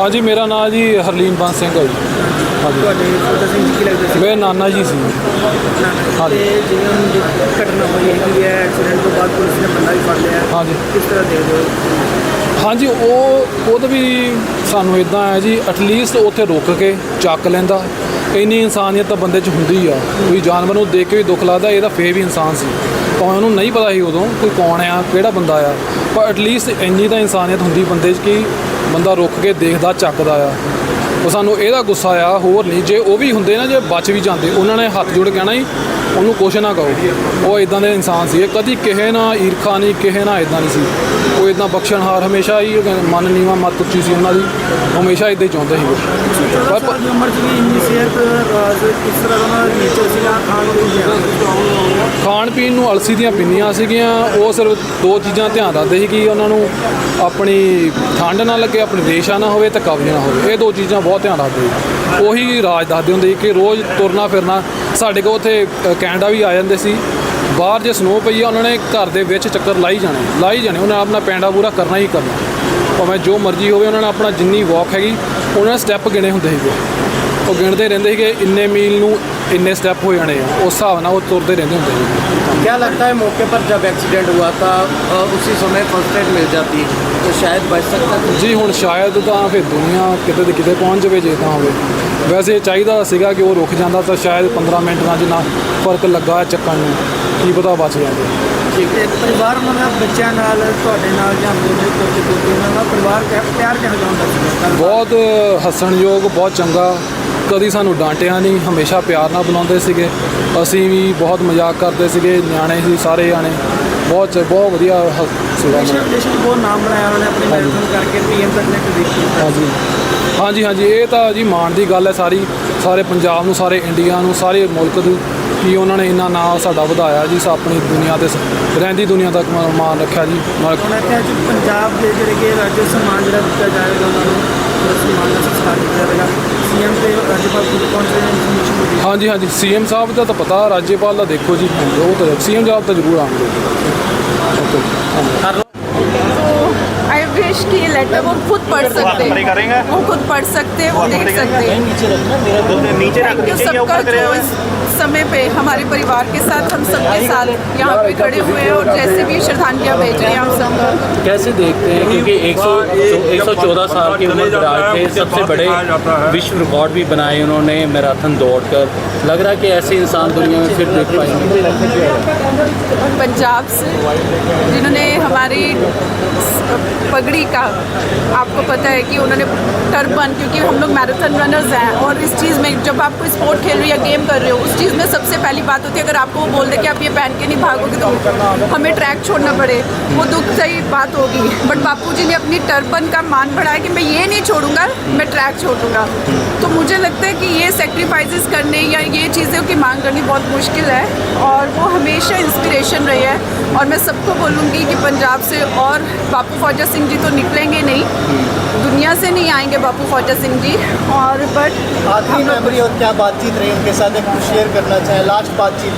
ਹੈ ਹਾਂਜੀ ਮੇਰਾ ਨਾਮ ਜੀ ਹਰਲੀਨ ਬੰਸ ਸਿੰਘ ਹੈ ਜੀ। ਹਾਂਜੀ। ਤੁਹਾਡੇ ਫੋਟੋ ਸਿੰਘ ਜੀ ਕੀ ਲੱਗਦੇ ਸੀ? ਮੇਰੇ ਨਾਨਾ ਜੀ ਸੀ। ਹਾਂਜੀ। ਤੇ ਜਿਵੇਂ ਹੁਣ ਜੋ ਘਟਨਾ ਹੋਈ ਹੈਗੀ ਹੈ ਐਕਸੀਡੈਂਟ ਤੋਂ ਬਾਅਦ ਪੁਲਿਸ ਨੇ ਬੰਦਾ ਵੀ ਫੜ ਲਿਆ। ਹਾਂਜੀ। ਕਿਸ ਤਰ੍ਹਾਂ ਦੇਖਦੇ ਹੋ? ਹਾਂਜੀ ਉਹ ਉਹਦਾ ਵੀ ਸਾਨੂੰ ਇਦਾਂ ਹੈ ਜੀ ਐਟਲੀਸਟ ਉੱਥੇ ਰੁਕ ਕੇ ਚੱਕ ਲੈਂਦਾ। ਇੰਨੀ ਇਨਸਾਨੀਅਤ ਤਾਂ ਬੰਦੇ 'ਚ ਹੁੰਦੀ ਆ। ਕੋਈ ਜਾਨਵਰ ਨੂੰ ਦੇਖ ਕੇ ਵੀ ਦੁੱਖ ਲੱਗਦਾ ਇਹਦਾ ਫੇਰ ਵੀ ਇਨਸਾਨ ਸੀ। ਭਾਵੇਂ ਉਹਨੂੰ ਨਹੀਂ ਪਤਾ ਸੀ ਉਦੋਂ ਕੋਈ ਕੌਣ ਆ ਕਿਹੜਾ ਬੰਦਾ ਆ। ਪਰ ਐਟਲੀਸਟ ਇੰਨੀ ਤਾਂ ਇਨਸਾਨੀਅਤ ਹੁੰਦੀ ਬੰਦੇ 'ਚ ਕਿ ਬੰਦਾ ਰੁਕ ਕੇ ਦੇਖਦਾ, ਚੱਕਦਾ ਆ। ਉਹ ਸਾਨੂੰ ਇਹਦਾ ਗੁੱਸਾ ਆ ਹੋਰ ਨਹੀਂ। ਜੇ ਉਹ ਵੀ ਹੁੰਦੇ ਨਾ, ਜੇ ਬਚ ਵੀ ਜਾਂਦੇ, ਉਹਨਾਂ ਨੇ ਹੱਥ ਜੋੜ ਕੇ ਕਹਿਣਾ ਹੀ ਉਹਨੂੰ ਕੁਛ ਨਾ ਕਹੋ। ਉਹ ਇਦਾਂ ਦੇ ਇਨਸਾਨ ਸੀ। ਕਦੀ ਕਿਸੇ ਨਾਲ ਈਰਖਾ ਨਹੀਂ, ਕਿਸੇ ਨਾਲ ਇਦਾਂ ਨਹੀਂ ਸੀ। ਉਹ ਇਦਾਂ ਬਖਸ਼ਣਹਾਰ ਹਮੇਸ਼ਾ ਹੀ ਮਨ ਨੀਵਾ ਮੱਤ ਉੱਚੀ ਸੀ ਉਹਨਾਂ ਦੀ। ਹਮੇਸ਼ਾ ਇਦਾਂ ਹੀ ਚਾਹੁੰਦੇ ਸੀ। ਉਹ। 14 ਪਰ- ਸਾਲ ਦੀ ਉਮਰ 'ਚ ਵੀ ਇੰਨੀ ਸਿਹਤ ਰਾਜ ਕਿਸ ਤਰ੍ਹਾਂ ਦਾ ਉਹਨਾਂ ਦਾ ਨੇਚਰ ਸੀਗਾ ਖਾਣ ਪੀਣ ਦਾ ਖਾਣ ਪੀਣ ਨੂੰ ਅਲਸੀ ਦੀਆਂ ਪਿੰਨੀਆਂ ਸੀਗੀਆਂ ਉਹ ਸਿਰਫ ਦੋ ਚੀਜ਼ਾਂ ਧਿਆਨ ਰੱਖਦੇ ਸੀ ਕਿ ਉਹਨਾਂ ਨੂੰ ਆਪਣੀ ਠੰਡ ਨਾ ਲੱਗੇ ਆਪਣੀ ਰੇਸ਼ਾ ਨਾ ਹੋਵੇ ਤੇ ਕਬਜ਼ ਨਾ ਹੋਵੇ। ਇਹ ਦੋ ਚੀਜ਼ਾਂ ਬਹੁਤ ਧਿਆਨ ਰੱਖਦੇ ਸੀ। ਉਹੀ ਰਾਜ ਦੱਸਦੇ ਹੁੰਦੇ ਸੀ ਕਿ ਰੋਜ਼ ਤੁਰਨਾ ਫਿਰਨਾ ਸਾਡੇ ਕੋਲ ਉੱਥੇ ਅ, ਕੈਨੇਡਾ ਵੀ ਆ ਜਾਂਦੇ ਸੀ। ਬਾਹਰ ਜੇ ਸਨੋ ਪਈ ਆ ਉਹਨਾਂ ਨੇ ਘਰ ਦੇ ਵਿੱਚ ਚੱਕਰ ਲਾਈ ਜਾਣੇ ਲਾਈ ਜਾਣੇ ਉਹਨਾਂ ਨੇ ਆਪਣਾ ਪੈਂਡਾ ਪੂਰਾ ਕਰਨਾ ਹੀ ਕਰਨਾ। ਭਾਵੇਂ ਜੋ ਮਰਜ਼ੀ ਹੋਵੇ ਉਹਨਾਂ ਨੇ ਆਪਣਾ ਜਿੰਨੀ ਵਾਕ ਹੈਗੀ ਉਹਨਾਂ ਨੇ ਸਟੈਪ ਗਿਣੇ ਹੁੰਦੇ ਸੀਗੇ ਉਹ ਗਿਣਦੇ ਰਹਿੰਦੇ ਸੀਗੇ ਇੰਨੇ ਮੀਲ ਨੂੰ ਇੰਨੇ ਸਟੈਪ ਹੋ ਜਾਣੇ ਆ ਉਸ ਹਿਸਾਬ ਨਾਲ ਉਹ ਤੁਰਦੇ ਰਹਿੰਦੇ ਹੁੰਦੇ ਸੀ क्या लगता है मौके पर जब एक्सीडेंट हुआ था अ, उसी समय फर्स्ट एड मिल जाती तो शायद बच सकता था ਜੀ ਹੁਣ ਸ਼ਾਇਦ ਤਾਂ ਫਿਰ ਦੁਨੀਆ ਕਿਤੇ ਦੇ ਕਿਤੇ ਪਹੁੰਚ ਜਾਵੇ ਜੇ ਤਾਂ ਹੋਵੇ ਵੈਸੇ ਚਾਹੀਦਾ ਸੀਗਾ ਕਿ ਉਹ ਰੁਕ ਜਾਂਦਾ ਤਾਂ ਸ਼ਾਇਦ 15 ਮਿੰਟ ਨਾਲ ਜਿੰਨਾ ਫਰਕ ਲੱਗਾ ਹੈ ਚੱਕਣ ਨੂੰ ਕੀ ਪਤਾ ਬਚ ਜਾਂਦੇ ਤੇ ਪਰਿਵਾਰ ਉਹਨਾਂ ਦਾ ਬੱਚਿਆਂ ਨਾਲ ਤੁਹਾਡੇ ਨਾਲ ਜਾਂ ਮੇਰੇ ਕੋਲ ਕੋਈ ਉਹਨਾਂ ਦਾ ਪਰਿਵਾਰ ਕਿਹ- ਪਿਆਰ ਕਿਹੋ ਜਿਹਾ ਹੁੰਦਾ ਸੀ ਬਹੁਤ ਹੱਸਣਯੋਗ, ਬਹੁਤ ਚੰਗਾ। ਕਦੀ ਸਾਨੂੰ ਡਾਂਟਿਆ ਨਹੀਂ, ਹਮੇਸ਼ਾ ਪਿਆਰ ਨਾਲ ਬੁਲਾਉਂਦੇ ਸੀਗੇ। ਅਸੀਂ ਵੀ ਬਹੁਤ ਮਜ਼ਾਕ ਕਰਦੇ ਸੀਗੇ, ਨਿਆਣੇ ਸੀ, ਸਾਰੇ ਜਾਣੇ। ਬਹੁਤ ਬਹੁਤ ਵਧੀਆ ਦਾ। ਦੇਸ਼ ਨੂੰ ਬਹੁਤ ਨਾਮ ਬਣਾਇਆ ਉਹਨੇ ਆਪਣੇ ਮੈਰਾਥਨ ਕਰਕੇ ਪੀਐਮ ਤੱਕ ਨੇ ਦੇਖੀ। ਹਾਂਜੀ। ਹਾਂਜੀ ਹਾਂਜੀ। ਇਹ ਤਾਂ ਜੀ ਮਾਣ ਦੀ ਗੱਲ ਹੈ ਸਾਰੀ। ਸਾਰੇ ਪੰਜਾਬ ਨੂੰ ਸਾਰੇ ਇੰਡੀਆ ਨੂੰ ਸਾਰੇ ਮੁਲਕ ਨੂੰ ਕਿ ਉਹਨਾਂ ਨੇ ਇੰਨਾ ਨਾਂ ਸਾਡਾ ਵਧਾਇਆ ਜੀ ਸਾ- ਆਪਣੀ ਦੁਨੀਆ ਤੇ ਸ- ਰਹਿੰਦੀ ਦੁਨੀਆ ਤੱਕ ਮਾਣ ਰੱਖਿਆ ਜੀ। ਉਹਨਾਂ ਕਿਹਾ ਜੀ ਪੰਜਾਬ ਦੇ ਜਿਹੜੇ ਕਿ ਰਾਜ ਸਨਮਾਨ ਜਿਹੜਾ ਦਿੱਤਾ ਜਾਏਗਾ ਉਹਨਾਂ ਨੂੰ ਉਹ ਸਨਮਾਨ ਦਾ ਸੰਸਕਾਰ ਕੀਤਾ ਜਾਏਗਾ। ਸੀਐਮ ਤੇ ਰਾਜਪਾਲ ਖੁਦ ਪਹੁੰਚ ਰਹੇ ਨੇ ਇਨਫੋਰਮੇਸ਼ਨ ਮਿਲੀ ਹਾਂਜੀ ਹਾਂਜੀ। ਸੀਐਮ ਸਾਹਿਬ ਦਾ ਤਾਂ ਪਤਾ ਰਾਜੇਪਾਲ ਦਾ ਦੇਖੋ ਜੀ ਉਹ ਤਾਂ ਸੀਐਮ ਸਾਹਿਬ ਤਾਂ ਜ਼ਰੂਰ ਆਉਣਗੇ। तो आई विश कि लेटर वो खुद पढ़ सकते हैं। वो खुद पढ़ सकते हैं वो देख सकते हैं। नीचे रखना मेरा नीचे रख सबका समय पे हमारे परिवार के साथ हम सबके साथ यहाँ पे खड़े हुए हैं और जैसे भी श्रद्धांजलियाँ भेज रहे हैं हम सब। कैसे देखते हैं? क्योंकि 100 114 साल की उम्र दराज थे सबसे बड़े विश्व रिकॉर्ड भी बनाए उन्होंने मैराथन दौड़कर। लग रहा है कि ऐसे इंसान दुनिया में फिर देख पाएँगे। पंजाब से जिन्होंने हमारी पगड़ी का आपको पता है कि उन्होंने टर्बन क्योंकि हम लोग मैराथन रनर्स हैं और इस चीज़ में जब आप कोई स्पोर्ट खेल रहे हो या गेम कर रहे हो उस चीज़ में सबसे पहली बात होती है, अगर आपको वो बोल दे कि आप ये पहन के नहीं भागोगे तो हमें ट्रैक छोड़ना पड़े। वो दुख सही बात होगी। बट बापू जी ने अपनी टर्बन का मान बढ़ाया कि मैं ये नहीं छोड़ूँगा, मैं ट्रैक छोड़ूँगा। तो मुझे लगता है कि ये सेक्रीफाइसेस करने या ये चीज़ों की मांग करनी बहुत मुश्किल है और वो हमेशा इंस्पिरेशन रही है। और मैं सबको बोलूँगी कि पंजाब से और बापू फौजा सिंह जी तो निकलेंगे नहीं। दुनिया से नहीं आएँगे बापू फौजा सिंह जी। और बट आखिरी मेमोरी और क्या बातचीत रही? उनके साथ एक शेयर करना चाहें। लास्ट बातचीत।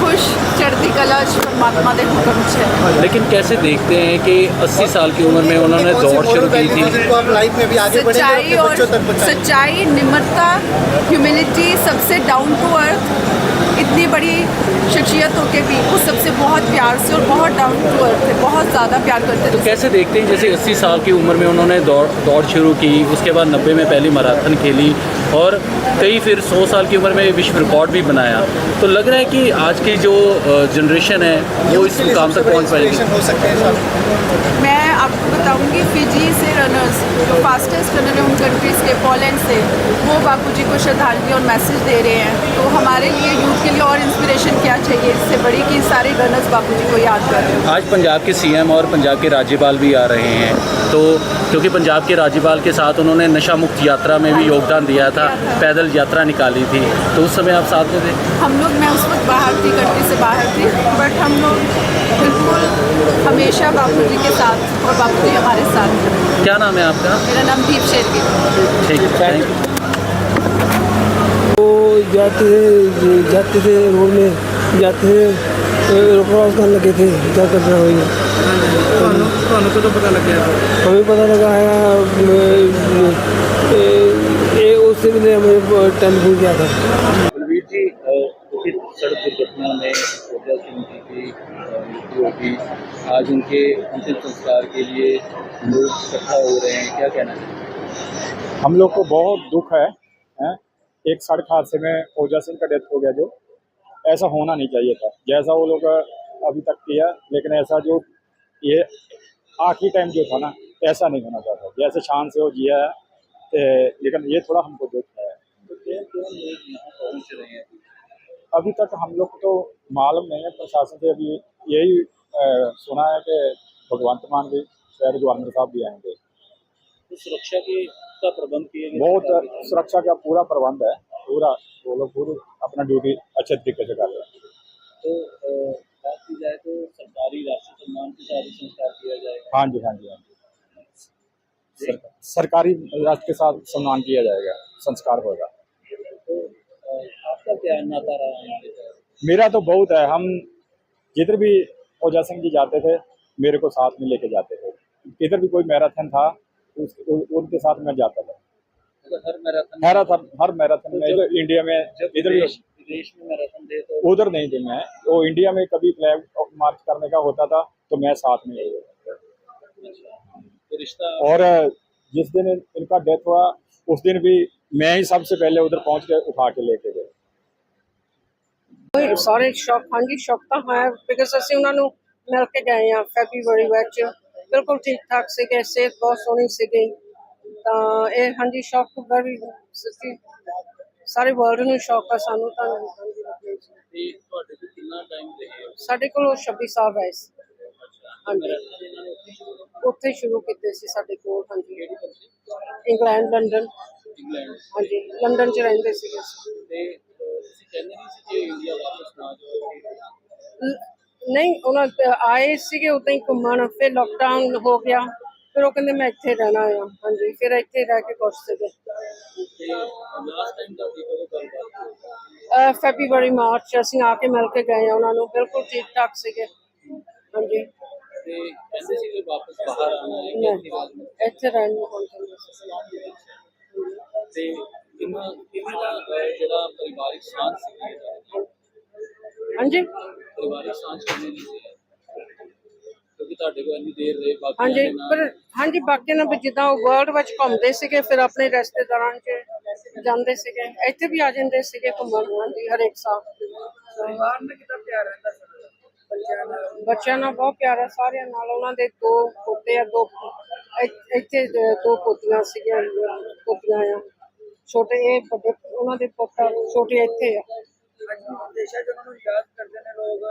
खुश चढ़ती कलश परमात्मा दे हुक्म छे। लेकिन कैसे देखते हैं कि 80 साल की उम्र में उन्होंने दौड़ शुरू की थी? सच्चाई और बच्चों तक पहुंचाएँगे? सच्चाई निम्रता ह्यूमिलिटी सबसे डाउन टू अर्थ इतनी बड़ी शख्सियत होके भी वो सबसे बहुत प्यार से और बहुत डाउन टू अर्थ थे बहुत ज़्यादा प्यार करते थे। तो कैसे देखते हैं? जैसे 80 साल की उम्र में उन्होंने दौड़ दौड़ शुरू की उसके बाद 90 में पहली मैराथन खेली और कई फिर 100 साल की उम्र में विश्व रिकॉर्ड भी बनाया। तो लग रहा है कि आज की जो जनरेशन है वो इस मुकाम तक पहुँच पाएगी। हो सकते हैं मैं आपको बताऊँगी फिजी से रनर्स जो फास्टेस्ट रनर है उन कंट्रीज़ के पोलैंड से वो बापूजी को श्रद्धांजलि और मैसेज दे रहे हैं। तो हमारे लिए यूथ के लिए और इंस्पिरेशन क्या चाहिए? इससे बड़ी कि सारे बापू जी को याद कर रहे हैं। आज पंजाब के सीएम और पंजाब के राज्यपाल भी आ रहे हैं। तो क्योंकि पंजाब के राज्यपाल के साथ उन्होंने नशा मुक्त यात्रा में भी योगदान दिया था पैदल यात्रा निकाली थी। तो उस समय आप साथ में थे? हम लोग मैं उस वक्त बाहर थी कंट्री से बाहर थी बट हम लोग बिल्कुल हमेशा बापू जी के साथ और बापू जी हमारे साथ क्या नाम है आपका? मेरा नाम दीप शेरगी ठीक है थैंक यू जाते थे जाते थे रोड में जाते थे तो क्रॉस करने लगे थे क्या कर करना हुई हमें पता लगा है उससे भी नहीं हमें टाइम भूल गया था। बलवीर जी सड़क दुर्घटना में श्रद्धा सिंह जी की मृत्यु होगी आज उनके अंतिम संस्कार के लिए लोग इकट्ठा हो रहे हैं क्या कहना है? हम लोग को बहुत दुख है, है? एक सड़क हादसे में ओजा सिंह का डेथ हो गया जो। ऐसा होना नहीं चाहिए था। जैसा वो लोग अभी तक किया लेकिन ऐसा जो ये आखिरी टाइम जो था ना ऐसा नहीं होना चाहता जैसे शान से वो जिया है लेकिन ये थोड़ा हमको दुख है। तो हैं? अभी तक हम लोग तो मालूम नहीं है प्रशासन से अभी यही सुना है कि भगवंत मान भी शहर गवर्नर साहब भी आएँगे। तो सुरक्षा के का प्रबंध किए बहुत सुरक्षा का पूरा प्रबंध है। पूरा वो लोग पूरी अपना ड्यूटी अच्छे तरीके से कर रहे हैं। तो बात की जाए तो सरकारी राष्ट्रीय सम्मान के साथ संस्कार किया जाएगा। हाँ जी हाँ जी हाँ जी। सरकारी राष्ट्र के साथ सम्मान किया जाएगा संस्कार होगा। तो आपका क्या नाता रहा है मेरा तो बहुत है। हम जिधर भी ओजा सिंह जी जाते थे मेरे को साथ में लेके जाते थे। इधर भी कोई मैराथन था उस, उ, उनके साथ मैं जाता था मतलब हर मैराथन मैराथन हर मैराथन में इधर इंडिया में जब इधर विदेश भी विदेश में मैराथन थे तो उधर नहीं थे मैं वो इंडिया में कभी फ्लैग मार्च करने का होता था तो मैं साथ में ही होता था। तो रिश्ता और जिस दिन इनका डेथ हुआ उस दिन भी मैं ही सबसे पहले उधर पहुंच के उठा के लेके गए ਸਾਰੇ ਸ਼ੌਕ ਹਾਂਜੀ ਸ਼ੌਕ ਤਾਂ ਹੈ ਬਿਕਾਜ਼ ਅਸੀਂ ਉਹਨਾਂ ਨੂੰ ਮਿਲ ਕੇ ਗਏ ਆ ਫੈਬਰੂਰੀ ਵਿੱਚ ਬਿਲਕੁਲ ਠੀਕ ਠਾਕ ਸੀਗੇ ਸਿਹਤ ਬਹੁਤ ਸੋਹਣੀ ਸੀਗੀ। ਤਾਂ ਇਹ ਹਾਂਜੀ ਸ਼ੌਕ ਵੈਰੀ ਸਾਰੇ ਵਰਲਡ ਨੂੰ ਸ਼ੌਕ ਆ ਸਾਨੂੰ ਤਾਂ। ਤੇ ਤੁਹਾਡੇ ਤੋਂ ਕਿੰਨਾ ਟਾਈਮ ਰਹੇ ਸਾਡੇ ਕੋਲ ਉਹ 26 ਸਾਲ ਰਹੇ ਸੀ। ਹਾਂਜੀ। ਉੱਥੇ ਸ਼ੁਰੂ ਕੀਤੇ ਸੀ ਸਾਡੇ ਕੋਲ ਹਾਂਜੀ। England London. ਇੰਗਲੈਂਡ। ਹਾਂਜੀ ਲੰਡਨ 'ਚ ਰਹਿੰਦੇ ਸੀਗੇ। ਤੇ ਤੁਸੀਂ ਕਹਿੰਦੇ ਨਹੀਂ ਸੀ ਕਿ ਇੰਡੀਆ ਵਾਪਸ ਨਾ ਜਾਓ? ਨਹੀਂ ਉਹਨਾਂ ਤੇ ਆਏ ਸੀਗੇ ਉਦਾਂ ਹੀ ਘੁੰਮਣ ਫਿਰ ਲੋਕਡਾਊਨ ਹੋ ਗਿਆ। ਫਿਰ ਉਹ ਕਹਿੰਦੇ ਮੈਂ ਇੱਥੇ ਰਹਿਣਾ ਆ। ਹਾਂਜੀ ਫਿਰ ਇੱਥੇ ਰਹਿ ਕੇ ਕੁਛ ਸੀਗੇ। ਲਾਸਟ ਟਾਈਮ ਦਾ ਕੀ ਕਦੋਂ ਗੱਲਬਾਤ ਫੈਬਰੂਰੀ ਮਾਰਚ ਅਸੀਂ ਆ ਕੇ ਮਿਲ ਕੇ ਗਏ ਆ ਉਹਨਾਂ ਨੂੰ। ਬਿਲਕੁਲ ਠੀਕ ਠਾਕ ਸੀਗੇ। ਹਾਂਜੀ। ਤੇ ਕਹਿੰਦੇ ਸੀ ਕਿ ਵਾਪਸ ਬਾਹਰ ਆਉਣਾ ਹੈ ਕਿ ਇੱਥੇ ਰਹਿਣਾ ਇੱਥੇ ਰਹਿਣ ਨੂੰ ਹੁਣ ਕਹਿੰਦੇ ਸੀ। ਤੇ ਕਿੰਨਾ ਕਿੰਨਾ ਅਹ, ਜਿਹੜਾ ਪਰਿਵਾਰਿਕ ਸਾਂਝ ਸੀ ਹਾਂਜੀ। ਪਰਿਵਾਰਿਕ ਸਾਂਝ ਕਿੰਨੀ ਦੀ ਸੀ। ਕਿਉਂਕਿ ਤੁਹਾਡੇ ਕੋਲ ਇੰਨੀ ਦੇਰ ਰਹੇ ਬਾਕੀ ਹਾਂਜੀ ਪਰ ਹਾਂਜੀ ਬਾਕੀ ਨਾਲ ਵੀ ਜਿੱਦਾਂ ਉਹ ਵਰਲਡ ਵਿੱਚ ਘੁੰਮਦੇ ਸੀਗੇ ਫਿਰ ਆਪਣੇ ਰਿਸ਼ਤੇਦਾਰਾਂ 'ਚ ਜਾਂਦੇ ਸੀਗੇ ਇੱਥੇ ਵੀ ਆ ਜਾਂਦੇ ਸੀਗੇ ਘੁੰਮਣ ਹਾਂਜੀ ਹਰੇਕ ਸਾਲ। ਪਰਿਵਾਰ ਨਾਲ ਕਿੰਨਾ ਪਿਆਰ ਰਹਿੰਦਾ ਸਰ? ਬੱਚਿਆਂ ਨਾਲ? ਬੱਚਿਆਂ ਨਾਲ ਬਹੁਤ ਪਿਆਰ ਹੈ ਸਾਰਿਆਂ ਨਾਲ। ਉਹਨਾਂ ਦੇ ਦੋ ਪੋਤੇ ਆ ਦੋ ਇੱਥੇ ਦ- ਦੋ ਪੋਤੀਆਂ ਸੀਗੀਆਂ ਪੋਤੀਆਂ ਆ। ਛੋਟੇ ਇਹ ਵੱਡੇ ਉਹਨਾਂ ਦੇ ਪੋਤਾ ਛੋਟੇ ਇੱਥੇ ਆ। 'ਚ ਉਹਨਾਂ ਨੂੰ ਯਾਦ ਕਰਦੇ ਨੇ ਲੋਕ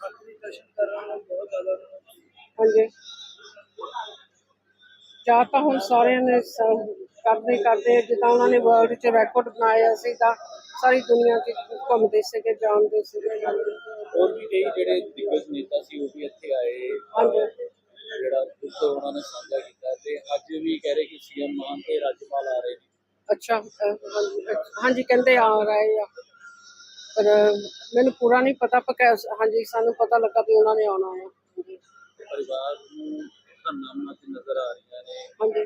ਆਖਰੀ ਦਰਸ਼ਨ ਕਰਨ ਨੂੰ ਬਹੁਤ ਜ਼ਿਆਦਾ ਹਾਂਜੀ। ਜਾਂ ਤਾਂ ਹੁਣ ਸਾਰਿਆਂ ਨੇ ਕਰਦੇ ਕਰਦੇ ਜਿੱਦਾਂ ਉਹਨਾਂ ਨੇ ਵਰਲਡ 'ਚ ਰੈਕੋਰਡ ਬਣਾਇਆ ਸੀ ਤਾਂ ਸਾਰੀ ਦੁਨੀਆ 'ਚ ਘੁੰਮਦੇ ਸੀਗੇ ਜਾਣਦੇ ਸੀਗੇ। ਹੋਰ ਵੀ ਕਈ ਜਿਹੜੇ ਦਿੱਗਜ ਨੇਤਾ ਸੀ ਉਹ ਵੀ ਇੱਥੇ ਆਏ। ਹਾਂਜੀ। ਜਿਹੜਾ ਦੁੱਖ ਉਹਨਾਂ ਨੇ ਸਾਂਝਾ ਕੀਤਾ ਤੇ ਅੱਜ ਵੀ ਕਹਿ ਰਹੇ ਕਿ ਸੀਐਮ ਮਾਨ ਤੇ ਰਾਜਪਾਲ ਆ ਰਹੇ ਨੇ। ਅੱਛਾ ਹਾਂਜੀ ਕਹਿੰਦੇ ਆ ਰਹੇ ਆ। ਮੈਨੂੰ ਪੂਰਾ ਨਹੀਂ ਪਤਾ ਪਰ ਹਾਂਜੀ ਸਾਨੂੰ ਪਤਾ ਲੱਗਾ ਵੀ ਉਹਨਾਂ ਨੇ ਆਉਣਾ ਹਾਂਜੀ। ਪਰਿਵਾਰ ਨੂੰ ਧੰਨਾ ਤੇ ਨਜ਼ਰ ਆ ਰਹੀਆਂ ਨੇ? ਹਾਂਜੀ।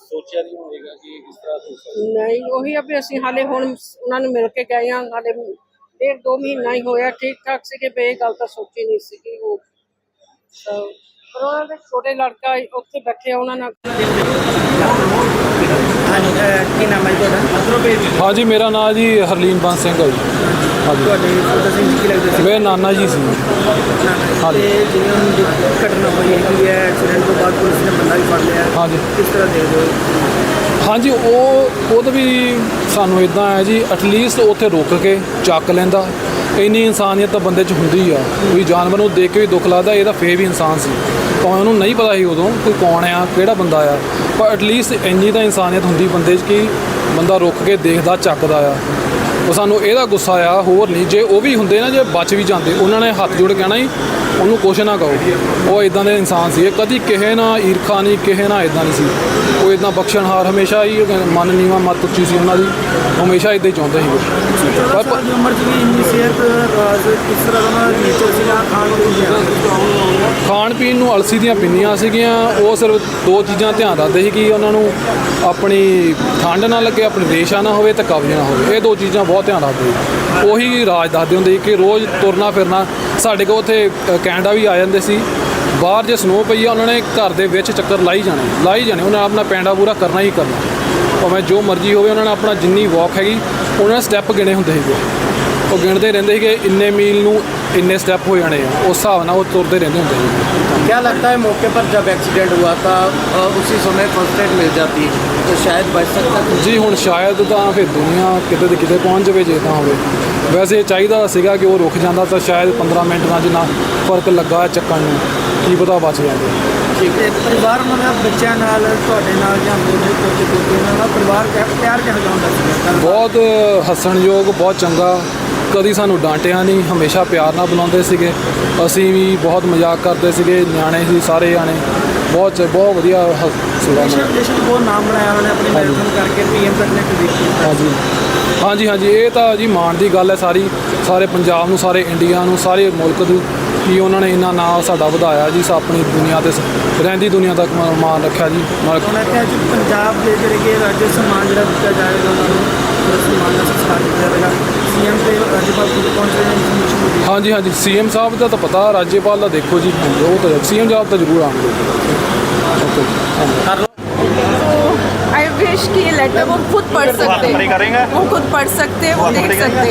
ਸੋਚਿਆ ਨਹੀਂ ਹੋਵੇਗਾ ਕਿ ਇਸ ਤਰ੍ਹਾਂ ਹੋ ਸਕਦਾ। ਨਹੀਂ ਉਹੀ ਆ ਵੀ ਅਸੀਂ ਹਾਲੇ ਹੁਣ ਉਹਨਾਂ ਨੂੰ ਮਿਲ ਕੇ ਗਏ ਆ ਹਾਲੇ ਡੇਢ ਦੋ ਮਹੀਨਾ ਹੀ ਹੋਇਆ ਠੀਕ ਠਾਕ ਸੀਗੇ ਵੀ ਇਹ ਗੱਲ ਤਾਂ ਸੋਚੀ ਨਹੀਂ ਸੀ ਕਿ ਉਹ ਪਰ ਉਹਨਾਂ ਦੇ ਛੋਟੇ ਲੜਕਾ ਉੱਥੇ ਬੈਠੇ ਆ ਉਹਨਾਂ ਨਾਲ। ਹਾਂਜੀ ਕੀ ਨਾਮ ਹੈ ਤੁਹਾਡਾ? ਹਾਂਜੀ ਮੇਰਾ ਨਾਮ ਜੀ ਹਰਲੀਨ ਬੰਸ ਸਿੰਘ ਹੈ ਜੀ। ਹਾਂਜੀ। ਤੁਹਾਡੇ ਫੋਟੋ ਸਿੰਘ ਜੀ ਕੀ ਲੱਗਦੇ ਸੀ? ਮੇਰੇ ਨਾਨਾ ਜੀ ਸੀ। ਹਾਂਜੀ। ਤੇ ਜਿਵੇਂ ਹੁਣ ਜੋ ਘਟਨਾ ਹੋਈ ਹੈਗੀ ਹੈ ਐਕਸੀਡੈਂਟ ਤੋਂ ਬਾਅਦ ਪੁਲਿਸ ਨੇ ਬੰਦਾ ਵੀ ਫੜ ਲਿਆ। ਹਾਂਜੀ। ਕਿਸ ਤਰ੍ਹਾਂ ਦੇ ਦਿਓ ਹਾਂਜੀ ਉਹ ਉਹਦਾ ਵੀ ਸਾਨੂੰ ਇਦਾਂ ਹੈ ਜੀ ਐਟਲੀਸਟ ਉੱਥੇ ਰੁਕ ਕੇ ਚੱਕ ਲੈਂਦਾ। ਇੰਨੀ ਇਨਸਾਨੀਅਤ ਤਾਂ ਬੰਦੇ 'ਚ ਹੁੰਦੀ ਆ। ਕੋਈ ਜਾਨਵਰ ਨੂੰ ਦੇਖ ਕੇ ਵੀ ਦੁੱਖ ਲੱਗਦਾ ਇਹਦਾ ਫੇਰ ਵੀ ਇਨਸਾਨ ਸੀ। ਭਾਵੇਂ ਉਹਨੂੰ ਨਹੀਂ ਪਤਾ ਸੀ ਉਦੋਂ ਕੋਈ ਕੌਣ ਆ ਕਿਹੜਾ ਬੰਦਾ ਆ। ਪਰ ਐਟਲੀਸਟ ਇੰਨੀ ਤਾਂ ਇਨਸਾਨੀਅਤ ਹੁੰਦੀ ਬੰਦੇ 'ਚ ਕਿ ਬੰਦਾ ਰੁਕ ਕੇ ਦੇਖਦਾ ਚੱਕਦਾ ਆ। ਉਹ ਸਾਨੂੰ ਇਹਦਾ ਗੁੱਸਾ ਆ ਹੋਰ ਨਹੀਂ, ਜੇ ਉਹ ਵੀ ਹੁੰਦੇ ਨਾ, ਜੇ ਬਚ ਵੀ ਜਾਂਦੇ, ਉਹਨਾਂ ਨੇ ਹੱਥ ਜੋੜ ਕੇ ਕਹਿਣਾ ਸੀ ਉਹਨੂੰ ਕੁਛ ਨਾ ਕਹੋ। ਉਹ ਇਦਾਂ ਦੇ ਇਨਸਾਨ ਸੀ ਕਦੀ ਕਿਸੇ ਨਾਲ ਈਰਖਾ ਨਹੀਂ ਕਿਸੇ ਨਾਲ ਇਦਾਂ ਨਹੀਂ ਸੀ। ਉਹ ਇਦਾਂ ਬਖਸ਼ਣਹਾਰ ਹਮੇਸ਼ਾ ਹੀ ਮਨ ਨੀਵਾ ਮੱਤ ਉੱਚੀ ਸੀ ਉਹਨਾਂ ਦੀ। ਹਮੇਸ਼ਾ ਇਦਾਂ ਹੀ ਚਾਹੁੰਦੇ ਸੀ ਉਮਰ 'ਚ ਵੀ ਇੰਨੀ ਸਿਹਤ ਕਿਸ ਤਰ੍ਹਾਂ ਦਾ ਖਾਣ ਪੀਣ ਦਾ ਖਾਣ ਪੀਣ ਨੂੰ ਅਲਸੀ ਦੀਆਂ ਪਿੰਨੀਆਂ ਸੀਗੀਆਂ। ਉਹ ਸਿਰਫ ਦੋ ਚੀਜ਼ਾਂ ਧਿਆਨ ਰੱਖਦੇ ਸੀ ਕਿ ਉਹਨਾਂ ਨੂੰ ਆਪਣੀ ਠੰਡ ਨਾ ਲੱਗੇ ਆਪਣੀ ਰੇਸ਼ਾ ਨਾ ਹੋਵੇ ਤੇ ਕਬਜ਼ ਨਾ ਹੋਵੇ। ਇਹ ਦੋ ਚੀਜ਼ਾਂ ਬਹੁਤ ਧਿਆਨ ਰੱਖਦੇ ਉਹੀ ਰਾਜ ਦੱਸਦੇ ਹੁੰਦੇ ਸੀ ਕਿ ਰੋਜ਼ ਤੁਰਨਾ ਫਿਰਨਾ ਸਾਡੇ ਕੋਲ ਉੱਥੇ ਕੈਨੇਡਾ ਵੀ ਆ ਜਾਂਦੇ ਸੀ ਬਾਹਰ ਜੇ ਸਨੋ ਪਈ ਆ ਉਹਨਾਂ ਨੇ ਘਰ ਦੇ ਵਿੱਚ ਚੱਕਰ ਲਾਈ ਜਾਣੇ ਲਾਈ ਜਾਣੇ ਉਹਨਾਂ ਨੇ ਆਪਣਾ ਪੈਂਡਾ ਪੂਰਾ ਕਰਨਾ ਹੀ ਕਰਨਾ ਭਾਵੇਂ ਜੋ ਮਰਜ਼ੀ ਹੋਵੇ ਉਹਨਾਂ ਨੇ ਆਪਣਾ ਜਿੰਨੀ ਵਾਕ ਹੈਗੀ ਉਹਨਾਂ ਨੇ ਸਟੈਪ ਗਿਣੇ ਹੁੰਦੇ ਸੀਗੇ ਉਹ ਗਿਣਦੇ ਰਹਿੰਦੇ ਸੀਗੇ ਇੰਨੇ ਮੀਲ ਨੂੰ ਇੰਨੇ ਸਟੈਪ ਹੋ ਜਾਣੇ ਆ ਉਸ ਹਿਸਾਬ ਨਾਲ ਉਹ ਤੁਰਦੇ ਰਹਿੰਦੇ ਹੁੰਦੇ ਸੀ क्या लगता है मौके पर जब एक्सीडेंट हुआ था अ, उसी समय फर्स्ट एड मिल जाती तो शायद बच सकता था ਜੀ ਹੁਣ ਸ਼ਾਇਦ ਤਾਂ ਫਿਰ ਦੁਨੀਆ ਕਿਤੇ ਦੇ ਕਿਤੇ ਪਹੁੰਚ ਜਾਵੇ ਜੇ ਤਾਂ ਹੋਵੇ ਵੈਸੇ ਚਾਹੀਦਾ ਸੀਗਾ ਕਿ ਉਹ ਰੁਕ ਜਾਂਦਾ ਤਾਂ ਸ਼ਾਇਦ 15 ਮਿੰਟ ਨਾਲ ਜਿੰਨਾ ਫ਼ਰਕ ਲੱਗਾ ਹੈ ਚੱਕਣ ਨੂੰ ਕੀ ਪਤਾ ਬਚ ਜਾਂਦੇ ਤੇ ਪਰਿਵਾਰ ਉਹਨਾਂ ਦਾ ਬੱਚਿਆਂ ਨਾਲ ਤੁਹਾਡੇ ਨਾਲ ਜਾਂ ਮੇਰੇ ਕੋਲ ਕੋਈ ਉਹਨਾਂ ਦਾ ਪਰਿਵਾਰ ਕਿਹ- ਪਿਆਰ ਕਿਹੋ ਜਿਹਾ ਹੁੰਦਾ ਸੀ ਬਹੁਤ ਹੱਸਣਯੋਗ ਬਹੁਤ ਚੰਗਾ। ਕਦੀ ਸਾਨੂੰ ਡਾਂਟਿਆ ਨਹੀਂ ਹਮੇਸ਼ਾ ਪਿਆਰ ਨਾਲ ਬੁਲਾਉਂਦੇ ਸੀਗੇ। ਅਸੀਂ ਵੀ ਬਹੁਤ ਮਜ਼ਾਕ ਕਰਦੇ ਸੀਗੇ ਨਿਆਣੇ ਸੀ ਸਾਰੇ ਜਾਣੇ। ਬਹੁਤ ਬਹੁਤ ਵਧੀਆ ਹ- ਸੀਗਾ ਉਹਨਾਂ ਦਾ। ਦੇਸ਼ ਦੇਸ਼ ਨੂੰ ਬਹੁਤ ਨਾਮ ਬਣਾਇਆ ਉਹਨੇ ਆਪਣੀ ਮੈਰਾਥਨ ਕਰਕੇ ਪੀਐਮ ਤੱਕ ਨੇ ਕੀਤੀ। ਹਾਂਜੀ। ਹਾਂਜੀ ਹਾਂਜੀ ਇਹ ਤਾਂ ਜੀ ਮਾਣ ਦੀ ਗੱਲ ਹੈ ਸਾਰੀ। ਸਾਰੇ ਪੰਜਾਬ ਨੂੰ ਸਾਰੇ ਇੰਡੀਆ ਨੂੰ ਸਾਰੇ ਮੁਲਕ ਨੂੰ ਕਿ ਉਹਨਾਂ ਨੇ ਇੰਨਾ ਨਾਂ ਸਾਡਾ ਵਧਾਇਆ ਜੀ ਸਾ ਆਪਣੀ ਦੁਨੀਆ ਤੇ ਸ- ਰਹਿੰਦੀ ਦੁਨੀਆ ਤੱਕ ਮਾ- ਮਾਣ ਰੱਖਿਆ ਜੀ। ਮਾਲਕ ਉਹਨਾਂ ਕਿਹਾ ਜੀ ਪੰਜਾਬ ਦੇ ਜਿਹੜੇ ਕਿ ਰਾਜ ਸਨਮਾਨ ਜਿਹੜਾ ਦਿੱਤਾ ਜਾਏਗਾ ਉਹਨਾਂ ਨੂੰ ਉਹ ਦਾ ਸੰਸਕਾਰ ਕੀਤਾ ਜਾਏਗਾ। ਸੀਐਮ ਤੇ ਰਾਜਪਾਲ ਖੁਦ ਪਹੁੰਚ ਰਹੇ ਨੇ ਇਨਫੋਰਮੇਸ਼ਨ ਮਿਲੀ ਹਾਂਜੀ ਹਾਂਜੀ। ਸੀਐਮ ਸਾਹਿਬ ਦਾ ਤਾਂ ਪਤਾ ਰਾਜੇਪਾਲ ਦਾ ਦੇਖੋ ਜੀ ਉਹ ਤਾਂ ਸੀਐਮ ਸਾਹਿਬ ਤਾਂ ਜ਼ਰੂਰ ਆਉਣਗੇ। ਓਕੇ ਧੰਨਵਾਦ तो विश कि ये लेटर वो खुद पढ़ सकते हैं। वो खुद पढ़ सकते हैं वो देख सकते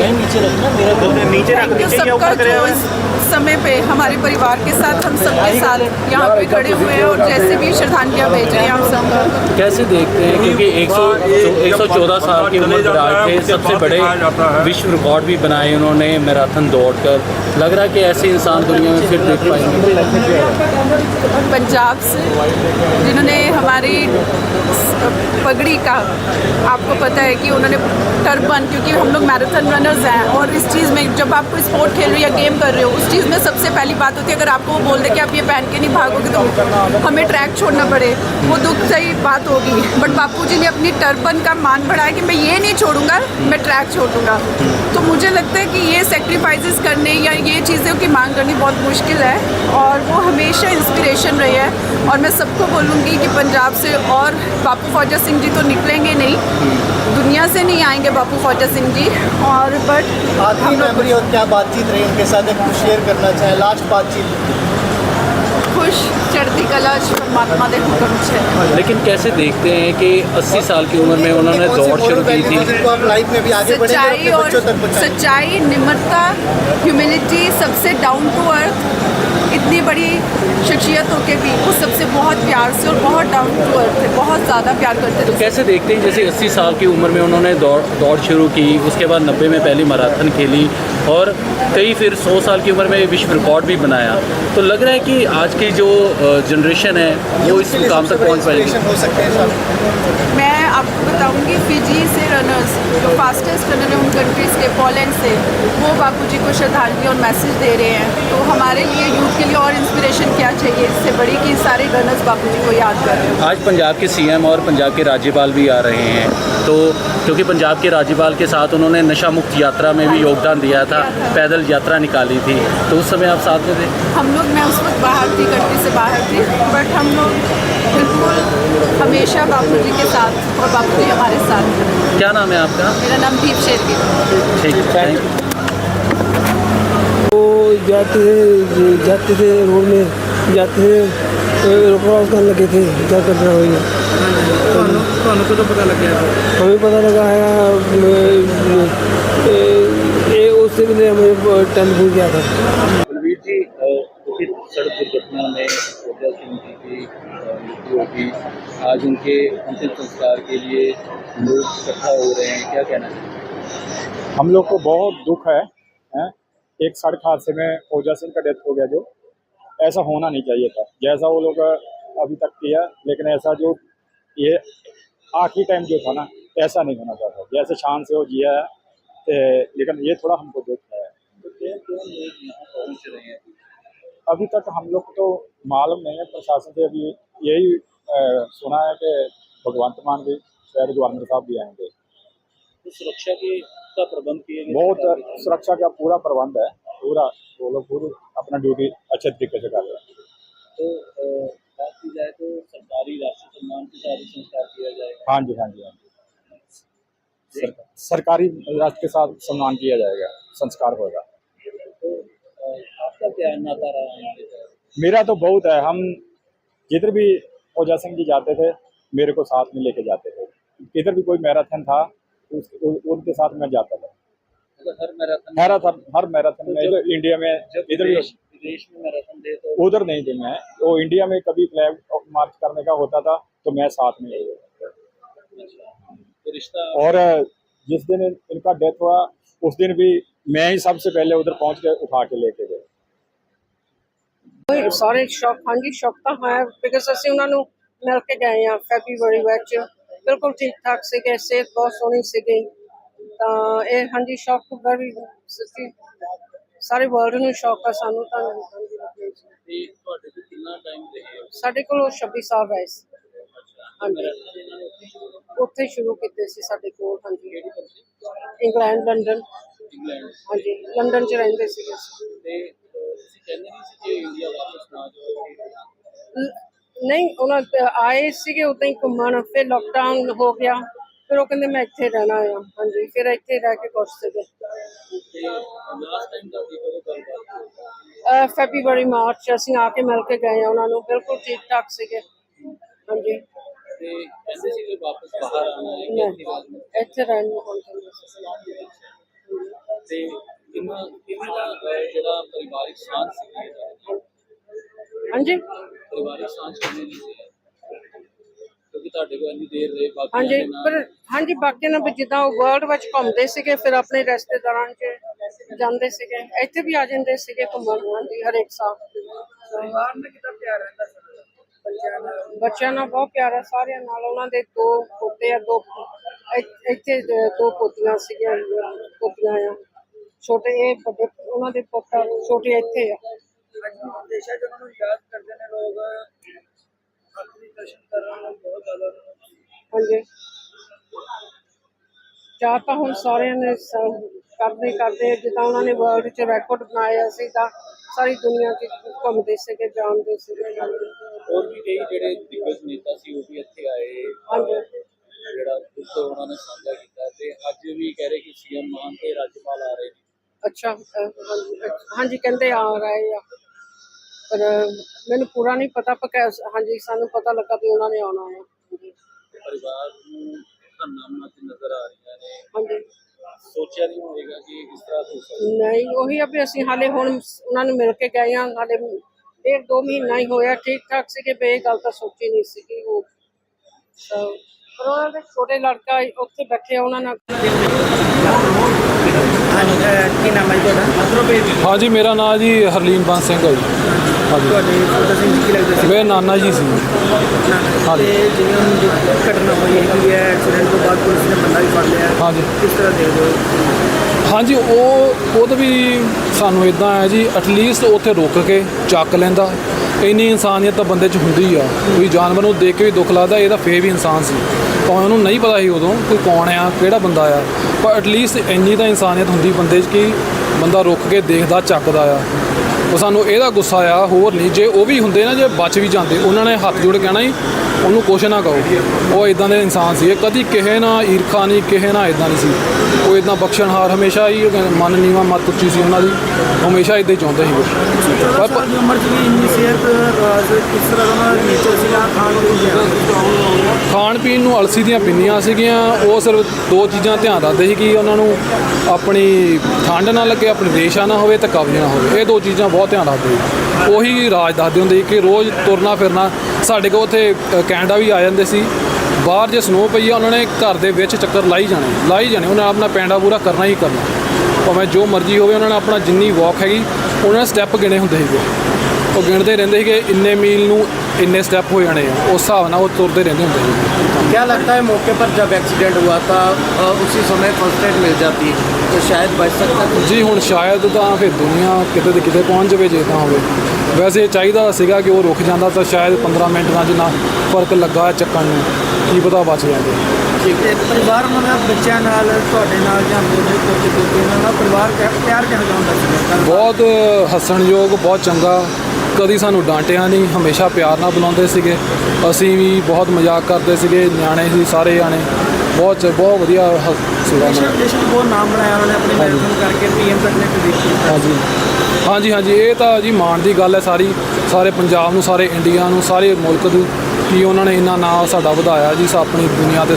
थैंक यू सबका जो इस समय पे हमारे परिवार के साथ हम सबके साथ यहाँ पे खड़े हुए हैं और जैसे भी श्रद्धांजलियाँ भेज रहे हैं हम सबका। कैसे देखते हैं? क्योंकि 100 एक सौ चौदह साल की उम्र में आज सबसे बड़े विश्व रिकॉर्ड भी बनाए उन्होंने मैराथन दौड़ कर लग रहा है कि ऐसे इंसान दुनिया में फिर देख पाएँगे। पंजाब से जिन्होंने हमारी पगड़ी का आपको पता है कि उन्होंने टर्बन, क्योंकि हम लोग मैराथन रनर्स हैं और इस चीज़ में जब आप कोई स्पोर्ट खेल रहे हो या गेम कर रहे हो, उस चीज़ में सबसे पहली बात होती है, अगर आपको वो बोल दे कि आप ये पहन के नहीं भागोगे तो हमें ट्रैक छोड़ना पड़े। वो दुख सही बात होगी। बट बापू जी ने अपनी टर्बन का मान बढ़ाया कि मैं ये नहीं छोड़ूँगा, मैं ट्रैक छोड़ूँगा। तो मुझे लगता है कि ये सेक्रीफाइसेस करने या ये चीज़ों की मांग करनी बहुत मुश्किल है और वो हमेशा इंस्पिरेशन रही है। और मैं सबको बोलूँगी कि पंजाब से और बापू फौजा सिंह जी तो निकलेंगे नहीं। दुनिया से नहीं आएँगे बापू फौजा सिंह जी। और बट आखिरी मेमोरी और क्या बातचीत रही? उनके साथ एक शेयर करना चाहें लास्ट बातचीत। खुश चढ़ती कला परमात्मा के हुक्म से। लेकिन कैसे देखते हैं कि 80 साल की उम्र में उन्होंने दौड़ शुरू की थी? लाइफ में भी आगे सच्चाई और सच्चाई निम्रता ह्यूमिलिटी सबसे डाउन टू अर्थ इतनी बड़ी शख्सियत होके भी वो सबसे बहुत प्यार से और बहुत डाउन टू अर्थ थे बहुत ज़्यादा प्यार करते थे। तो कैसे देखते हैं जैसे 80 साल की उम्र में उन्होंने दौड़ दौड़ शुरू की उसके बाद 90 में पहली मैराथन खेली और कई फिर 100 साल की उम्र में विश्व रिकॉर्ड भी बनाया। तो लग रहा है कि आज की जो जनरेशन है वो इस मुकाम तक पहुँच पाएगी। हो हैं मैं आपको बताऊँगी फिजी से रनर्स जो फास्टेस्ट रनर है उन कंट्रीज़ के पोलैंड से वो बापूजी को श्रद्धांजलि और मैसेज दे रहे हैं। तो हमारे लिए यूथ के लिए और इंस्पिरेशन क्या चाहिए? इससे बड़ी कि सारे रनर्स बापूजी को याद कर। रहे हैं आज पंजाब के सीएम और पंजाब के राज्यपाल भी आ रहे हैं। तो क्योंकि पंजाब के राज्यपाल के साथ उन्होंने नशा मुक्त यात्रा में भी योगदान दिया था पैदल यात्रा निकाली थी। तो उस समय आप साथ में थे? हम लोग मैं उस वक्त बाहर थी कंट्री से बाहर थी बट हम लोग बिल्कुल हमेशा बापू जी के साथ और बापू जी हमारे साथ। क्या नाम है आपका? मेरा नाम दीप शेरगिल। ठीक है जाते थे जाते थे रोड में जाते थे रोकराउस करने लगे थे क्या कर रहा होगा तो हमें पता लगा है ए, उससे भी नहीं हमें टन भूल गया था। जी सड़क दुर्घटना में की मृत्यु होगी। आज उनके अंतिम संस्कार के लिए लोग इकट्ठा हो रहे हैं। क्या कहना चाहिए हम लोग को बहुत दुख है, हैं? एक सड़क हादसे में ओजा सिंह का डेथ हो गया जो। ऐसा होना नहीं चाहिए था। जैसा वो लोग अभी तक किया लेकिन ऐसा जो ये आखिरी टाइम जो था ना ऐसा नहीं होना चाहता जैसे शान से वो जिया है लेकिन ये थोड़ा हमको दुख है। पहुँच रहे हैं? अभी तक हम लोग तो मालूम नहीं है प्रशासन से अभी यही सुना है कि भगवंत मान भी शायद गवर्नर साहब भी आएँगे। तो सुरक्षा की का प्रबंध किए बहुत सुरक्षा का पूरा प्रबंध है पूरा वो लोग पूरी अपना ड्यूटी अच्छे तरीके से कर रहे हैं। तो बात की जाए तो सरकारी राष्ट्रीय सम्मान के साथ संस्कार किया जाएगा। हाँ जी हाँ जी हाँ जी। सरकारी राष्ट्र के साथ सम्मान किया जाएगा संस्कार होगा। तो आपका क्या नाता रहा है मेरा तो बहुत है। हम जिधर भी ओजा सिंह जी जाते थे मेरे को साथ में लेके जाते थे। किधर भी कोई मैराथन था उस, उ, उनके साथ मैं जाता था। मतलब हर मैराथन मैराथन हर मैराथन में इधर इंडिया में इधर विदेश में मैराथन थे तो उधर नहीं थे मैं। वो इंडिया में कभी फ्लैग मार्च करने का होता था तो मैं साथ में तो और जिस दिन इनका डेथ हुआ उस दिन भी मैं ही सबसे पहले उधर पहुंच के उठा के लेके गए ਕੋਈ ਸਾਰੇ ਸ਼ੌਕ ਹਾਂਜੀ ਸ਼ੌਕ ਤਾਂ ਹੈ ਬਿਕਾਜ਼ ਅਸੀਂ ਉਹਨਾਂ ਨੂੰ ਮਿਲ ਕੇ ਗਏ ਆ ਫੈਬਰੂਅਰੀ ਵਿੱਚ ਬਿਲਕੁਲ ਠੀਕ ਠਾਕ ਸੀਗੇ ਸਿਹਤ ਬਹੁਤ ਸੋਹਣੀ ਸੀਗੀ ਤਾਂ ਇਹ ਹਾਂਜੀ ਸ਼ੌਕ ਵੈਰੀ ਸੱਚੀ ਸਾਰੇ ਵਰਲਡ ਨੂੰ ਸ਼ੌਕ ਆ ਸਾਨੂੰ ਤਾਂ ਹਾਂਜੀ ਰੱਖਣਾ ਚਾਹੀਦਾ। ਤੇ ਤੁਹਾਡੇ ਕੋਲ ਕਿੰਨਾ ਟਾਈਮ ਰਹੇ ਹੋ ਸਾਡੇ ਕੋਲ ਉਹ 26 ਸਾਲ ਰਹੇ ਸੀ ਹਾਂਜੀ ਉੱਥੇ ਹੀ ਸ਼ੁਰੂ ਕੀਤੇ ਸੀ ਸਾਡੇ ਕੋਲ ਹਾਂਜੀ ਇੰਗਲੈਂਡ ਲੰਡਨ ਇੰਗਲੈਂਡ ਹਾਂਜੀ ਲੰਡਨ 'ਚ ਰਹਿੰਦੇ ਸੀਗੇ ਅਸੀਂ। ਤੇ ਤੁਸੀਂ ਕਹਿੰਦੇ ਨਹੀਂ ਸੀ ਕਿ ਇੰਡੀਆ ਵਾਪਸ ਨਾ ਜਾਓ ਨ- ਨਹੀਂ ਉਹਨਾਂ ਤੇ ਆਏ ਸੀਗੇ ਉਦਾਂ ਹੀ ਘੁੰਮਣ ਫਿਰ ਲੋਕਡਾਊਨ ਹੋ ਗਿਆ ਫਿਰ ਉਹ ਕਹਿੰਦੇ ਮੈਂ ਇੱਥੇ ਰਹਿਣਾ ਆ ਹਾਂਜੀ ਫਿਰ ਇੱਥੇ ਰਹਿ ਕੇ ਕੁਛ ਸੀਗੇ ਤੇ ਲਾਸਟ ਟਾਈਮ ਦਾ ਕੀ ਕਦੋਂ ਗੱਲਬਾਤ ਹੋਈ? ਫੈਬਰੂਅਰੀ ਮਾਰਚ ਅਸੀਂ ਆ ਕੇ ਮਿਲ ਕੇ ਗਏ ਆ ਉਹਨਾਂ ਨੂੰ ਬਿਲਕੁਲ ਠੀਕ ਠਾਕ ਸੀਗੇ ਹਾਂਜੀ ਤੇ ਕਹਿੰਦੇ ਸੀ ਕਿ ਵਾਪਸ ਬਾਹਰ ਆਉਣਾ ਹੈ ਕਿ ਨਹੀਂ, ਇੱਥੇ ਰਹਿਣਾ ਇੱਥੇ ਰਹਿਣ ਨੂੰ ਹੁਣ ਕਹਿੰਦੇ ਸੀ। ਤੇ ਕਿੰਨਾ ਕਿੰਨਾ ਜਿਹੜਾ ਪਰਿਵਾਰਿਕ ਸਾਂਝ ਸੀ? ਹਾਂਜੀ। ਪਰਿਵਾਰਿਕ ਸਾਂਝ ਕਿੰਨੀ ਦੀ ਸੀ? ਕਿਉਂਕਿ ਤੁਹਾਡੇ ਕੋਲ ਇੰਨੀ ਦੇਰ ਰਹੇ ਬਾਕੀ ਹਾਂਜੀ ਪਰ ਹਾਂਜੀ ਬਾਕੀ ਨਾਲ ਜਿੱਦਾਂ ਉਹ ਵਰਲਡ ਵਿੱਚ ਘੁੰਮਦੇ ਸੀਗੇ ਫਿਰ ਆਪਣੇ ਰਿਸ਼ਤੇਦਾਰਾਂ 'ਚ ਜਾਂਦੇ ਸੀਗੇ ਇੱਥੇ ਵੀ ਆ ਜਾਂਦੇ ਸੀਗੇ ਘੁੰਮਣ ਹਾਂਜੀ ਹਰੇਕ ਸਾਲ। ਪਰਿਵਾਰ ਨਾਲ ਕਿੰਨਾ ਪਿਆਰ ਰਹਿੰਦਾ ਸਰ ਬੱਚਿਆਂ ਨਾਲ? ਬਹੁਤ ਪਿਆਰ ਹੈ ਸਾਰਿਆਂ ਨਾਲ। ਉਹਨਾਂ ਦੇ ਦੋ ਪੋਤੇ ਆ ਦੋ ਇੱਥੇ ਦ- ਦੋ ਪੋਤੀਆਂ ਸੀਗੀਆਂ ਪੋਤੀਆਂ ਆ। ਛੋਟੇ ਇਹ ਵੱਡੇ ਉਹਨਾਂ ਦੇ ਪੋਤਾ ਛੋਟੇ ਇੱਥੇ ਆ। ਦੇਸ਼ਾਂ 'ਚ ਉਹਨਾਂ ਨੂੰ ਯਾਦ ਕਰਦੇ ਨੇ ਲੋਕ ਆਖਰੀ ਦਰਸ਼ਨ ਕਰਨ ਨੂੰ ਬਹੁਤ ਜ਼ਿਆਦਾ ਉਹਨਾਂ ਨੂੰ ਹਾਂਜੀ। ਚਾਹ ਤਾਂ ਹੁਣ ਸਾਰਿਆਂ ਨੇ ਸ- ਕਰਦੇ ਕਰਦੇ ਜਿੱਦਾਂ ਉਹਨਾਂ ਨੇ ਵਰਲਡ 'ਚ ਰੈਕੋਰਡ ਬਣਾਇਆ ਸੀ ਤਾਂ ਸਾਰੀ ਦੁਨੀਆ 'ਚ ਘੁੰਮਦੇ ਸੀਗੇ ਜਾਣਦੇ ਸੀਗੇ। ਹੋਰ ਵੀ ਕਈ ਜਿਹੜੇ ਦਿੱਗਜ ਨੇਤਾ ਸੀ ਉਹ ਵੀ ਇੱਥੇ ਆਏ। ਹਾਂਜੀ। ਜਿਹੜਾ ਦੁੱਖ ਉਹਨਾਂ ਨੇ ਸਾਂਝਾ ਕੀਤਾ ਤੇ ਅੱਜ ਵੀ ਕਹਿ ਰਹੇ ਕਿ ਸੀਐਮ ਮਾਨ ਤੇ ਆ ਨੇ ਅਹ, ਹਾਂਜੀ ਕਹਿੰਦੇ ਆ ਰਹੇ ਆ। ਪਰ ਮੈਨੂੰ ਪੂਰਾ ਨਹੀਂ ਪਤਾ ਪਰ ਕਹਿ- ਹਾਂਜੀ ਸਾਨੂੰ ਪਤਾ ਲੱਗਾ ਵੀ ਉਹਨਾਂ ਨੇ ਆਉਣਾ ਆ ਪਰਿਵਾਰ ਨੂੰ ਧੰਨਾ ਤੇ ਨਜ਼ਰ ਆ ਰਹੀਆਂ ਨੇ। ਹਾਂਜੀ। ਸੋਚਿਆ ਨਹੀਂ ਹੋਵੇਗਾ ਕਿ ਇਸ ਤਰ੍ਹਾਂ ਹੋ ਸਕਦਾ। ਨਹੀਂ ਉਹੀ ਆ ਵੀ ਅਸੀਂ ਹਾਲੇ ਹੁਣ ਉਹਨਾਂ ਨੂੰ ਮਿਲ ਕੇ ਗਏ ਆ ਹਾਲੇ ਡੇਢ ਦੋ ਮਹੀਨਾ ਹੀ ਹੋਇਆ ਠੀਕ ਠਾਕ ਸੀਗੇ ਵੀ ਇਹ ਗੱਲ ਤਾਂ ਸੋਚੀ ਨਹੀਂ ਸੀਗੀ ਉਹ। ਤਾਂ ਪਰ ਉਹਨਾਂ ਦੇ ਛੋਟੇ ਲੜਕਾ ਉੱਥੇ ਬੈਠੇ ਉਹਨਾਂ ਨਾਲ। ਕੀ ਨਾਮ ਹੈ ਜੀ ਤੁਹਾਡਾ? ਹਾਂਜੀ ਮੇਰਾ ਨਾਮ ਜੀ ਹਰਲੀਨ ਬੰਸ ਸਿੰਘ ਹੈ ਜੀ। ਹਾਂਜੀ। ਤੁਹਾਡੇ ਛੋਟਾ ਸਿੰਘ ਜੀ ਕੀ ਲੱਗਦੇ ਸੀ? ਮੇਰੇ ਨਾਨਾ ਜੀ ਸੀ। ਹਾਂਜੀ। ਤੇ ਜਿਵੇਂ ਹੁਣ ਘਟਨਾ ਹੋਈ ਹੈਗੀ ਹੈ ਐਕਸੀਡੈਂਟ ਤੋਂ ਬਾਅਦ ਪੁਲਿਸ ਨੇ ਬੰਦਾ ਵੀ ਫੜ ਲਿਆ। ਹਾਂਜੀ। ਕਿਸ ਤਰ੍ਹਾਂ ਦੇਖਦੇ ਹੋ? ਹਾਂਜੀ ਉਹ ਉਹਦਾ ਵੀ ਸਾਨੂੰ ਇਦਾਂ ਹੈ ਜੀ ਐਟਲੀਸਟ ਉੱਥੇ ਰੁਕ ਕੇ ਚੱਕ ਲੈਂਦਾ। ਇੰਨੀ ਇਨਸਾਨੀਅਤ ਤਾਂ ਬੰਦੇ 'ਚ ਹੁੰਦੀ ਆ। ਕੋਈ ਜਾਨਵਰ ਨੂੰ ਦੇਖ ਕੇ ਵੀ ਦੁੱਖ ਲੱਗਦਾ ਇਹਦਾ ਫੇਰ ਵੀ ਇਨਸਾਨ ਸੀ। ਭਾਵੇਂ ਉਹਨੂੰ ਨਹੀਂ ਪਤਾ ਸੀ ਉਦੋਂ ਕੋਈ ਕੌਣ ਆ, ਕਿਹੜਾ ਬੰਦਾ ਆ। ਪਰ ਐਟਲੀਸਟ ਇੰਨੀ ਤਾਂ ਇਨਸਾਨੀਅਤ ਹੁੰਦੀ ਬੰਦੇ 'ਚ ਕਿ ਬੰਦਾ ਰੁਕ ਕੇ ਦੇਖਦਾ, ਚੱਕਦਾ ਆ। ਉਹ ਸਾਨੂੰ ਇਹਦਾ ਗੁੱਸਾ ਆ ਹੋਰ ਨਹੀਂ। ਜੇ ਉਹ ਵੀ ਹੁੰਦੇ ਨਾ, ਜੇ ਬਚ ਵੀ ਜਾਂਦੇ, ਉਹਨਾਂ ਨੇ ਹੱਥ ਜੋੜ ਕੇ ਕਹਿਣਾ ਸੀ ਉਹਨੂੰ ਕੁਛ ਨਾ ਕਹੋ। ਉਹ ਇਦਾਂ ਦੇ ਇਨਸਾਨ ਸੀ। ਕਦੀ ਕਿਸੇ ਨਾਲ ਈਰਖਾ ਨਹੀਂ, ਕਿਸੇ ਨਾਲ ਇਦਾਂ ਨਹੀਂ ਸੀ। ਉਹ ਇਦਾਂ ਬਖਸ਼ਣਹਾਰ ਹਮੇਸ਼ਾ ਹੀ ਮਨ ਨੀਵਾ ਮਤ ਉੱਚੀ ਸੀ ਉਹਨਾਂ ਦੀ। ਹਮੇਸ਼ਾ ਇਦਾਂ ਹੀ ਚਾਹੁੰਦੇ ਸੀ। ਪਰ ਉਮਰ 'ਚ ਇੰਨੀ ਸਿਹਤ ਕਿਸ ਤਰ੍ਹਾਂ ਦਾ ਨੇਚਰ ਸੀਗਾ ਖਾਣ ਪੀਣ ਖਾਣ ਪੀਣ ਨੂੰ ਅਲਸੀ ਦੀਆਂ ਪਿੰਨੀਆਂ ਸੀਗੀਆਂ। ਉਹ ਸਿਰਫ ਦੋ ਚੀਜ਼ਾਂ ਧਿਆਨ ਰੱਖਦੇ ਸੀ ਕਿ ਉਹਨਾਂ ਨੂੰ ਆਪਣੀ ਠੰਡ ਨਾ ਲੱਗੇ, ਆਪਣੀ ਰੇਸ਼ਾ ਨਾ ਹੋਵੇ ਤੇ ਕਬਜ਼ ਨਾ ਹੋਵੇ। ਇਹ ਦੋ ਚੀਜ਼ਾਂ ਬਹੁਤ ਧਿਆਨ ਰੱਖਦੇ ਸੀ ਉਹੀ ਰਾਜ ਦੱਸਦੇ ਹੁੰਦੇ ਸੀ ਕਿ ਰੋਜ਼ ਤੁਰਨਾ ਫਿਰਨਾ, ਸਾਡੇ ਕੋਲ ਉੱਥੇ ਕੈਨੇਡਾ ਵੀ ਆ ਜਾਂਦੇ ਸੀ। ਬਾਹਰ ਜੇ ਸਨੋ ਪਈ ਆ, ਉਹਨਾਂ ਨੇ ਘਰ ਦੇ ਵਿੱਚ ਚੱਕਰ ਲਾਈ ਜਾਣੇ ਲਾਈ ਜਾਣੇ, ਉਹਨਾਂ ਆਪਣਾ ਪੈਂਡਾ ਪੂਰਾ ਕਰਨਾ ਹੀ ਕਰਨਾ। ਭਾਵੇਂ ਜੋ ਮਰਜ਼ੀ ਹੋਵੇ, ਉਹਨਾਂ ਨੇ ਆਪਣਾ ਜਿੰਨੀ ਵਾਕ ਹੈਗੀ, ਉਹਨਾਂ ਨੇ ਸਟੈਪ ਗਿਣੇ ਹੁੰਦੇ ਸੀਗੇ। ਉਹ ਗਿਣਦੇ ਰਹਿੰਦੇ ਸੀਗੇ ਇੰਨੇ ਮੀਲ ਨੂੰ ਇੰਨੇ ਸਟੈਪ ਹੋ ਜਾਣੇ ਆ ਉਸ ਹਿਸਾਬ ਨਾਲ ਉਹ ਤੁਰਦੇ ਰਹਿੰਦੇ ਹੁੰਦੇ ਸੀ क्या लगता है मौके पर जब एक्सीडेंट हुआ था अ, उसी समय फर्स्ट एड मिल जाती तो शायद बच सकता था ਜੀ ਹੁਣ ਸ਼ਾਇਦ ਤਾਂ ਫਿਰ ਦੁਨੀਆ ਕਿਤੇ ਤੇ ਕਿਤੇ ਪਹੁੰਚ ਜਾਵੇ ਜੇ ਤਾਂ ਹੋਵੇ ਵੈਸੇ ਚਾਹੀਦਾ ਸੀਗਾ ਕਿ ਉਹ ਰੁਕ ਜਾਂਦਾ ਤਾਂ ਸ਼ਾਇਦ 15 ਮਿੰਟ ਨਾਲ ਜਿੰਨਾ ਫਰਕ ਲੱਗਾ ਹੈ ਚੱਕਣ ਨੂੰ ਕੀ ਪਤਾ ਬਚ ਜਾਂਦੇ ਤੇ ਪਰਿਵਾਰ ਉਹਨਾਂ ਦਾ ਬੱਚਿਆਂ ਨਾਲ ਤੁਹਾਡੇ ਨਾਲ ਜਾਂ ਬੋਲੇ ਕੋਤੇ ਕੋਤੇ ਉਹਨਾਂ ਦਾ ਪਰਿਵਾਰ ਕਿਆ- ਪਿਆਰ ਕਿਹੋ ਜਿਹਾ ਹੁੰਦਾ ਸੀ ਬਹੁਤ ਹੱਸਣਯੋਗ ਬਹੁਤ ਚੰਗਾ ਕਦੀ ਸਾਨੂੰ ਡਾਂਟਿਆ ਨਹੀਂ ਹਮੇਸ਼ਾ ਪਿਆਰ ਨਾਲ ਬੁਲਾਉਂਦੇ ਸੀਗੇ। ਅਸੀਂ ਵੀ ਬਹੁਤ ਮਜ਼ਾਕ ਕਰਦੇ ਸੀਗੇ ਨਿਆਣੇ ਸੀ ਸਾਰੇ ਜਾਣੇ। ਬਹੁਤ ਬਹੁਤ ਵਧੀਆ ਸੀਗਾ ਨੂੰ ਬਹੁਤ ਨਾਮ ਬਣਾਇਆ ਉਹਨਾਂ ਨੇ ਆਪਣੇ ਮੈਰਾਥਨ ਕਰਕੇ ਪੀਐਮ ਤੱਕ ਨੇ ਪ੍ਰਦੇਸ਼ ਹਾਂਜੀ। ਹਾਂਜੀ ਹਾਂਜੀ ਇਹ ਤਾਂ ਜੀ ਮਾਣ ਦੀ ਗੱਲ ਹੈ ਸਾਰੀ। ਸਾਰੇ ਪੰਜਾਬ ਨੂੰ ਸਾਰੇ ਇੰਡੀਆ ਨੂੰ ਸਾਰੇ ਮੁਲਕ ਨੂੰ ਕਿ ਉਹਨਾਂ ਨੇ ਇੰਨਾ ਨਾਂ ਸਾਡਾ ਵਧਾਇਆ ਜੀ ਸਾ- ਆਪਣੀ ਦੁਨੀਆ ਤੇ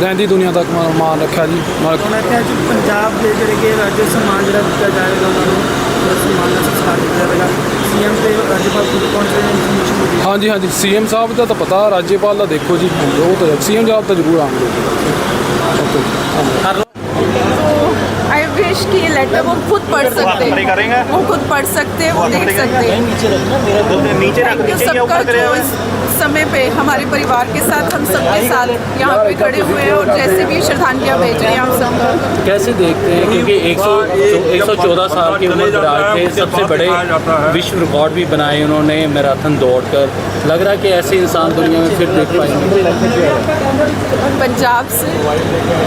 ਰਹਿੰਦੀ ਦੁਨੀਆ ਤੱਕ ਮਾਣ ਰੱਖਿਆ ਜੀ। ਉਹਨਾਂ ਕਿਹਾ ਜੀ ਪੰਜਾਬ ਦੇ ਜਿਹੜੇ ਕਿ ਰਾਜ ਜਿਹੜਾ ਦਿੱਤਾ ਜਾਏਗਾ ਉਹਨਾਂ ਨੂੰ ਸਨਮਾਨ ਨਾਲ ਸੰਸਕਾਰ ਕੀਤਾ ਜਾਵੇਗਾ ਸੀਐਮ ਤੇ ਰਾਜਪਾਲ ਖੁਦ ਪਹੁੰਚੇ ਨੇ ਇਨਫੋਰਮੇਸ਼ਨ ਮਿਲੀ ਹਾਂਜੀ ਹਾਂਜੀ ਸੀਐਮ ਸਾਹਿਬ ਦਾ ਤਾਂ ਪਤਾ ਰਾਜੇਪਾਲ ਦਾ ਦੇਖੋ ਜੀ ਹਾਂਜੀ, ਉਹ ਤਾਂ ਸੀਐਮ ਸਾਹਿਬ ਤਾਂ ਜ਼ਰੂਰ ਆਉਣਗੇ ਓਕੇ ਹਾਂਜੀ तो आई विश कि ये लेटर वो खुद पढ़ सकते हैं वो खुद पढ़ सकते हैं वो देख सकते हैं थैंक यू सबका जो इस समय पे हमारे परिवार के साथ हम सबके साथ यहाँ पे खड़े हुए हैं और जैसे भी श्रद्धांजलियाँ भेज रहे हैं हम सब। कैसे देखते हैं? क्योंकि 100 114 साल की उम्र दराज थे सबसे बड़े विश्व रिकॉर्ड भी बनाए उन्होंने मैराथन दौड़कर। लग रहा है कि ऐसे इंसान दुनिया में फिर देख पाएँगे। पंजाब से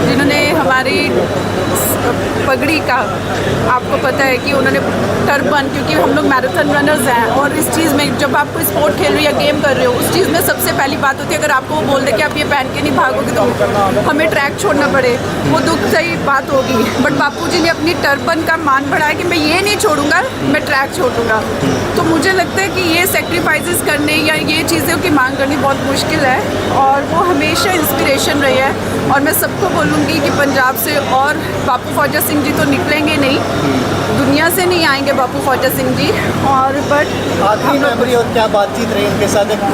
जिन्होंने हमारी पगड़ी का आपको पता है कि उन्होंने टर्बन क्योंकि हम लोग मैराथन रनर्स हैं और इस चीज़ में जब आप कोई स्पोर्ट खेल रहे हो या गेम कर रहे हो उस चीज़ में सबसे पहली बात होती है अगर आपको वो बोल दे कि आप ये पहन के नहीं भागोगे तो हमें ट्रैक छोड़ना पड़े। वो दुख सही बात होगी। बट बापू जी ने अपनी टर्बन का मान बढ़ाया कि मैं ये नहीं छोड़ूँगा मैं ट्रैक छोड़ूँगा। तो मुझे लगता है कि ये सेक्रीफाइसेस करने या ये चीज़ों की मांग करनी बहुत मुश्किल है और वो हमेशा इंस्पिरेशन रही है। और मैं सबको बोलूँगी कि पंजाब से और बापू फौजा सिंह जी तो निकलेंगे नहीं। दुनिया से नहीं आएँगे बापू फौजा सिंह जी। और बट आखिरी मेमोरी और क्या बातचीत रही उनके साथ? एक